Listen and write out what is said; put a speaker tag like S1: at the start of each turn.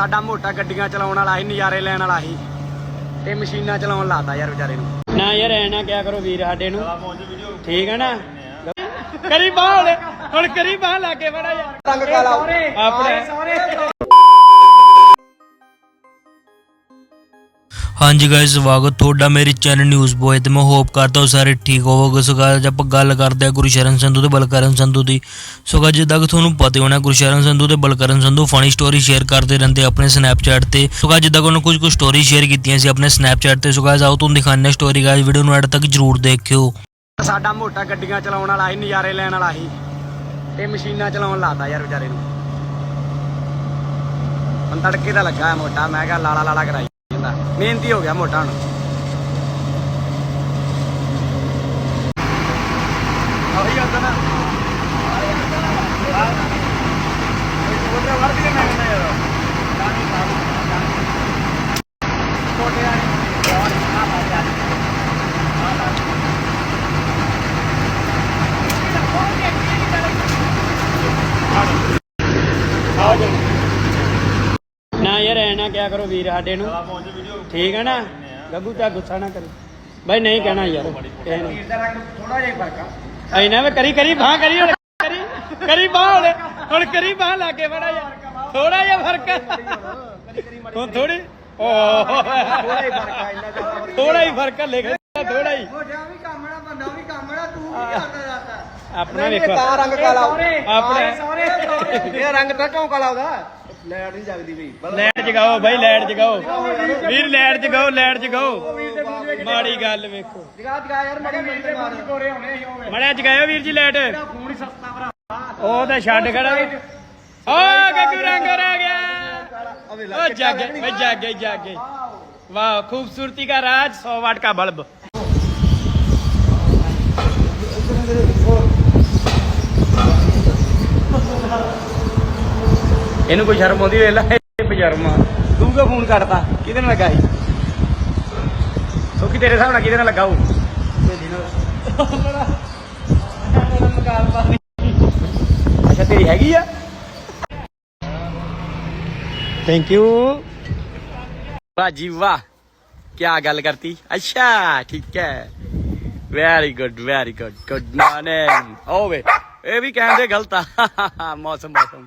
S1: ਸਾਡਾ ਮੋਟਾ ਗੱਡੀਆਂ ਚਲਾਉਣ ਵਾਲਾ ਸੀ ਨਜ਼ਾਰੇ ਲੈਣ ਵਾਲਾ ਸੀ। ਤੇ ਮਸ਼ੀਨਾਂ ਚਲਾਉਣ ਲਾਤਾ ਯਾਰ ਵਿਚਾਰੇ ਨੂੰ। ਨਾ ਯਾਰ ਐ ਨਾ ਕਿਆ ਕਰੋ ਵੀਰ ਸਾਡੇ ਨੂੰ। ਠੀਕ ਹੈ ਨਾ? ਕਰੀ ਬਾਹ ਹੁਣ ਕਰੀ ਬਾਹ ਲਾ ਕੇ ਬੜਾ ਯਾਰ
S2: ਰੰਗ ਕਾਲਾ।
S1: ਆਪਣੇ।
S3: ਹਾਂਜੀ ਗਾਇਸ ਸਵਾਗਤ ਤੁਹਾਡਾ ਮੇਰੇ ਚੈਨਲ ਨਿਊਜ਼ ਬੋਏ ਤੇ ਮੈਂ ਹੋਪ ਕਰਦਾ ਹਾਂ ਸਾਰੇ ਠੀਕ ਹੋਵੋਗੇ। ਸੋ guys, ਆਪਾਂ ਗੱਲ ਕਰਦੇ ਹਾਂ ਗੁਰਸ਼ਰਨ ਸੰਧੂ ਤੇ ਬਲਕਰਨ ਸੰਧੂ ਦੀ। ਸੋ guys, ਜਿੱਦਾਂ ਕਿ ਤੁਹਾਨੂੰ ਪਤਾ ਹੋਣਾ ਗੁਰਸ਼ਰਨ ਸੰਧੂ ਤੇ Balkaran Sandhu funny story share ਕਰਦੇ ਰਹਿੰਦੇ ਆਪਣੇ ਸਨੈਪਚੈਟ ਤੇ। ਸੋ guys, ਜਿੱਦਾਂ ਕਿ ਉਹਨਾਂ ਕੁਝ ਕੁ ਸਟੋਰੀ ਸ਼ੇਅਰ ਕੀਤੀਆਂ ਸੀ ਆਪਣੇ ਸਨੈਪਚੈਟ ਤੇ। ਸੋ guys, ਆਓ ਤੁਹਾਨੂੰ ਦਿਖਾਉਂਦੇ ਹਾਂ ਸਟੋਰੀ ਗਾਇਸ ਵੀਡੀਓ ਨੂੰ ਐਡ ਤੱਕ ਜਰੂਰ ਦੇਖਿਓ।
S1: ਸਾਡਾ ਮੋਟਾ ਗੱਡੀਆਂ ਚਲਾਉਣ ਵਾਲਾ ਹੀ ਨਜ਼ਾਰੇ ਲੈਣ ਵਾਲਾ ਸੀ। ਤੇ ਮਸ਼ੀਨਾਂ ਚਲਾਉਣ ਲਾਤਾ ਯਾਰ ਵਿਚਾਰੇ ਨੂੰ। ਹੁਣ ਤੜਕੇ ਦਾ ਲੱਗਾ ਮੋਟਾ ਮੈਂ ਕਿਹਾ ਲਾਲਾ ਲਾਲਾ ਕਰਾਈ। ਮਿਹਨਤੀ ਹੋ ਗਿਆ ਮੋਟਾ ਹੁਣ। ਆਹੀ ਗੱਲ ਨਾ। ਉਹਦੇ ਵਰਦੀ ਨੇ। ਮੈਂ ਕਹਿੰਦਾ ਯਾਰ ਕੋਟੇ ਆ ਯਾਰ ਆ ਬਾਤ ਨਾ ਯਾਰ ਐ ਨਾ ਕਿਆ ਕਰੋ ਵੀਰ ਸਾਡੇ ਨੂੰ। ਠੀਕ ਹੈ ਨਾ? ਗੱਗੂ ਤਾਂ ਗੁੱਸਾ ਨਾ ਕਰੀ। ਬਾਈ ਨਹੀਂ ਕਹਿਣਾ ਯਾਰ ਥੋੜਾ ਜਿਹਾ ਫ਼ਰਕ ਆ। ਐਨਾ ਵੇ ਕਰੀ ਕਰੀ ਬਾਹ ਕਰੀ ਹੁਣ ਕਰੀ ਕਰੀ ਬਾਹ ਹੁਣ। ਹੁਣ ਕਰੀ ਬਾਹ ਲਾ ਕੇ ਬੜਾ ਯਾਰ ਥੋੜਾ ਜਿਹਾ ਫ਼ਰਕ ਆ। ਹੁਣ ਥੋੜੀ ਓ ਥੋੜਾ ਹੀ ਫ਼ਰਕ ਆ ਇੰਨਾ ਜ਼ਿਆਦਾ ਥੋੜਾ ਹੀ ਫ਼ਰਕ ਆ ਲਿਖ ਥੋੜਾ ਹੀ।
S2: ਮੋਟਿਆ ਵੀ ਕੰਮ ਨਾ ਬੰਦਾ ਵੀ ਕੰਮ ਨਾ ਤੂੰ ਕੀ ਕਰਦਾ ਜਾਂਦਾ
S1: ਆਪਣਾ ਵੇਖੋ।
S2: ਤਾਂ ਰੰਗ ਕਾਲਾ।
S1: ਆਪਣੇ
S2: ਇਹ ਰੰਗ ਤਾਂ ਢੌਂਕ ਵਾਲਾ ਉਹਦਾ? ਲੈਟ ਨਹੀਂ ਜਗਦੀ ਬਈ।
S1: ਲੈਟ ਜਗਾਓ ਬਾਈ ਲੈਟ ਜਗਾਓ। ਵੀਰ ਲੈਟ ਜਗਾਓ ਲੈਟ ਜਗਾਓ। ਮਾੜੀ ਗੱਲ ਵੇਖੋ।
S2: ਜਗਾ ਜਗਾ ਯਾਰ ਮਾੜੀ ਮਿੰਟ ਮਾਰ।
S1: ਕੋਰੇ ਹੋਣੇ ਹੀ ਹੋਵੇ ਮੜਿਆ ਜਗਾਇਓ ਵੀਰ ਜੀ ਲੈਟ ਫੋਨ ਹੀ ਸਸਤਾ ਭਰਾ। ਉਹ ਤਾਂ ਛੱਡ ਖੜਾ। ਓ ਗੱਗੂ ਰੰਗ ਰਹਿ ਗਿਆ। ਓ ਜਾਗੇ ਓ ਜਾਗੇ ਜਾਗੇ। ਵਾਹ ਖੂਬਸੂਰਤੀ ਦਾ ਰਾਜ 100 ਵਾਟ ਦਾ ਬਲਬ ਇਹਨੂੰ ਕੋਈ ਸ਼ਰਮ ਆਉਂਦੀ ਵੇਖ ਲੈ ਇਹ ਬਜਰਮਾ ਤੂੰ ਕਿਉਂ ਫੋਨ ਕਰਤਾ? ਕਿਹਦੇ ਨਾਲ ਲੱਗਾ ਸੀ ਸੋਕੀ ਤੇਰੇ ਹਿਸਾਬ ਨਾਲ ਕਿਹਦੇ ਨਾਲ ਲੱਗਾ ਉਹ? ਅੱਛਾ ਤੇਰੀ ਹੈਗੀ ਆ? ਥੈਂਕ ਯੂ ਬਾਜੀ ਵਾਹ ਕੀ ਗੱਲ ਕਰਤੀ? ਅੱਛਾ ਠੀਕ ਹੈ। Very good very good good morning ਓਵੇ ਇਹ ਵੀ ਕਹਿੰਦੇ ਗਲਤ ਆ। ਮੌਸਮ ਮੌਸਮ।